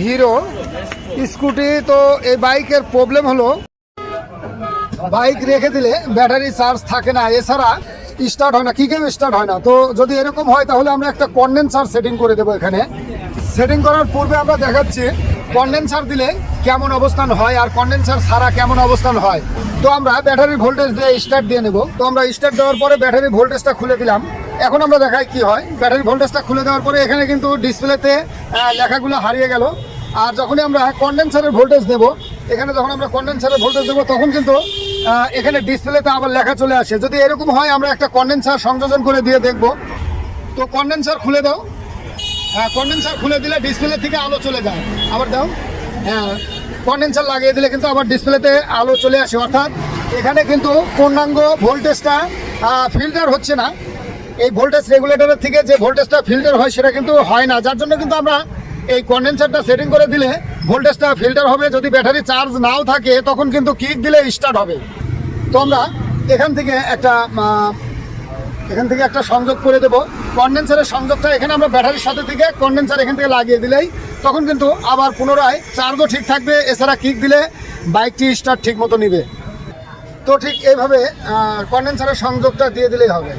Hero, scooty, তো এই বাইকের প্রবলেম হলো, বাইক রেখে দিলে ব্যাটারি চার্জ থাকে না। এছাড়া স্টার্ট হয় না, কি কেউ স্টার্ট হয় না? তো যদি এরকম হয়, তাহলে আমরা একটা কন্ডেন্সার সেটিং করে দেবো এখানে। সেটিং করার পূর্বে আমরা দেখাচ্ছি কন্ডেন্সার দিলে কেমন অবস্থান হয় আর কন্ডেন্সার ছাড়া কেমন অবস্থান হয়। তো আমরা ব্যাটারি ভোল্টেজ দিয়ে স্টার্ট দিয়ে নেব। তো আমরা স্টার্ট দেওয়ার পরে ব্যাটারি ভোল্টেজটা খুলে দিলাম। এখন আমরা দেখাই কি হয়। ব্যাটারি ভোল্টেজটা খুলে দেওয়ার পরে এখানে কিন্তু ডিসপ্লেতে লেখাগুলো হারিয়ে গেল। আর যখনই আমরা কন্ডেন্সারের ভোল্টেজ দেব, এখানে যখন আমরা কন্ডেন্সারের ভোল্টেজ দেবো, তখন কিন্তু এখানে ডিসপ্লেতে আবার লেখা চলে আসে। যদি এরকম হয়, আমরা একটা কন্ডেন্সার সংযোজন করে দিয়ে দেখব। তো কন্ডেন্সার খুলে দাও। হ্যাঁ কন্ডেন্সার খুলে দিলে ডিসপ্লে থেকে আলো চলে যায়। আবার দাও। হ্যাঁ কন্ডেন্সার লাগিয়ে দিলে কিন্তু আবার ডিসপ্লেতে আলো চলে আসে। অর্থাৎ, এখানে কিন্তু পূর্ণাঙ্গ ভোল্টেজটা ফিল্টার হচ্ছে না। এই ভোল্টেজ রেগুলেটরের থেকে যে ভোল্টেজটা ফিল্টার হয় সেটা কিন্তু হয় না। যার জন্য কিন্তু আমরা এই কন্ডেন্সারটা সেটিং করে দিলে ভোল্টেজটা ফিল্টার হবে। যদি ব্যাটারি চার্জ নাও থাকে, তখন কিন্তু কিক দিলে স্টার্ট হবে। তো আমরা এখান থেকে একটা এখান থেকে একটা সংযোগ করে দেবো। কন্ডেন্সারের সংযোগটা এখানে আমরা ব্যাটারির সাথে থেকে কন্ডেন্সার এখান থেকে লাগিয়ে দিলেই তখন কিন্তু আবার পুনরায় চার্জও ঠিক থাকবে। এছাড়া কিক দিলে বাইকটি স্টার্ট ঠিক মতো নিবে। তো ঠিক এইভাবে কন্ডেন্সারের সংযোগটা দিয়ে দিলেই হবে।